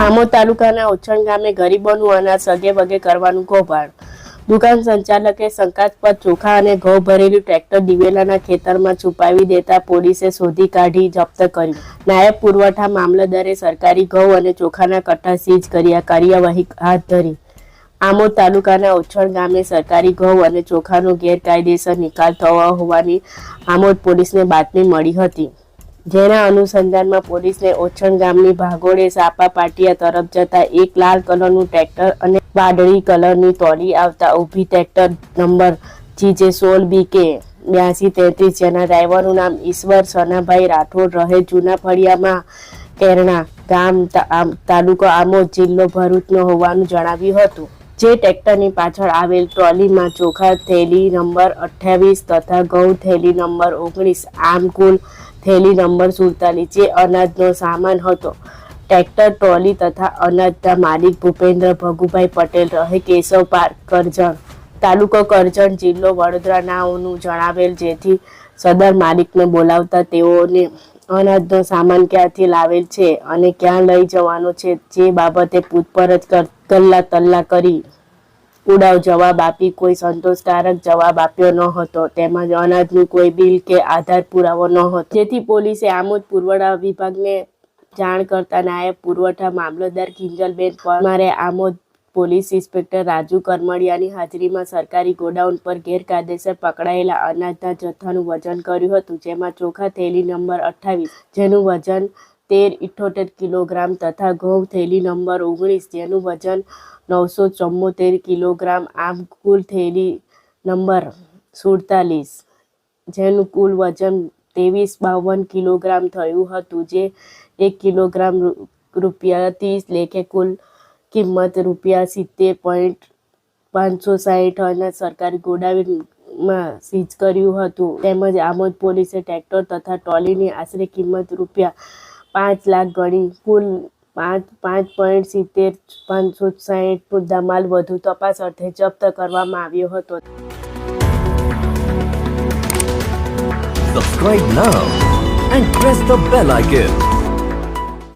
આમોદ તાલુકાના ઉછણ ગામે ગરીબોનું અનાજ સગે વગે કરવાનું કૌભાંડ. દુકાન સંચાલકે શંકાસ્પદ ચોખા અને ઘઉં ભરેલું ટ્રેક્ટર દિવેલાના ખેતરમાં છુપાવી દેતા પોલીસે શોધી કાઢી જપ્ત કર્યું નાયબ પુરવઠા મામલતદારે સરકારી ઘઉં અને ચોખાના કટ્ટા સીઝ કર્યા કાર્યવાહી હાથ ધરી. આમોદ તાલુકાના ઓછણ ગામે સરકારી ઘઉં અને ચોખાનો ગેરકાયદેસર નિકાલ થવા હોવાની આમોદ પોલીસને બાતમી મળી હતી. જેના અનુસંધાનમાં પોલીસને ઓછણ ગામની ભાગોળે સાપા પાટિયા તરફ જતા એક લાલ કલરનું ટ્રેક્ટર અને વાદળી કલરની તોડી આવતા ઊભી ટ્રેક્ટર નંબર જીજે સોળ બીકે બ્યાસી તેત્રીસ, જેના ડ્રાઈવરનું નામ ઈશ્વર સનાભાઈ રાઠોડ રહે જૂના ફળિયામાં, કેરણા ગામ તાલુકો આમોદ જિલ્લો ભરૂચનો હોવાનું જણાવ્યું હતું. જે ટ્રેક્ટરની પાછળ આવેલ ટ્રોલીમાં ચોખા થેલી નંબર અઠ્યાવીસ તથા ઘઉં થેલી નંબર ઓગણીસ, આમ કુલ થેલી નંબર સુડતાલીસ જે અનાજનો સામાન હતો. ટ્રેક્ટર, ટ્રોલી તથા અનાજના માલિક ભૂપેન્દ્ર ભગુભાઈ પટેલ રહે કેશવ પાર્ક, કરજણ. તાલુકો કરજણ જિલ્લો વડોદરા નાઓનું જણાવેલ જેથી સદર માલિકને બોલાવતા તેઓને અનાજનો સામાન ક્યાંથી લાવેલ છે અને ક્યાં લઈ જવાનો છે, જે બાબતે પૂછપરછ કર તલ્લા તલ્લા કરી. ઉડાવ જવાબ આપી, કોઈ સંતોષકારક જવાબ આપ્યો ન હતો તેમજ અનાજનું કોઈ બિલ કે આધાર પુરાવો ન હતો જેથી પોલીસે આમોદ પુરવઠા વિભાગને જાણ કરતા નાયબ પુરવઠા મામલતદાર કિંજલબેન પરમારે આમોદ પોલીસ ઇન્સ્પેક્ટર રાજુ કરમડિયાની હાજરીમાં સરકારી ગોડાઉન પર ગેરકાયદેસર પકડાયેલા અનાજના જથ્થાનું વજન કર્યું હતું, જેમાં ચોખા થેલી નંબર અઠ્ઠાવીસ, જેનું વજન તેર ઇઠ્ઠોતેર કિલોગ્રામ તથા ઘઉં થેલી નંબર ઓગણીસ, જેનું વજન નવસો ચુમ્મોતેર કિલોગ્રામ, આમ કુલ થેલી નંબર સુડતાલીસ, જેનું કુલ વજન ત્રેવીસ બાવન કિલોગ્રામ થયું હતું, જે એક કિલોગ્રામ રૂપિયા ત્રીસ લેખે કુલ કિંમત રૂપિયા સિત્તેર પોઈન્ટ પાંચસો સાહીઠ અને સરકારી ગોડાવીમાં સીઝ કર્યું હતું. તેમજ આમોદ પોલીસે ટ્રેક્ટર તથા ટ્રોલીની આશરે કિંમત રૂપિયા પાંચ લાખ ગણી, કુલ પાંચ પાંચ પોઈન્ટ સિત્તેર, પાંચસો સાહીઠ મુદ્દામાલ વધુ તપાસ અર્થે જપ્ત કરવામાં આવ્યો હતો Subscribe now and press the bell icon.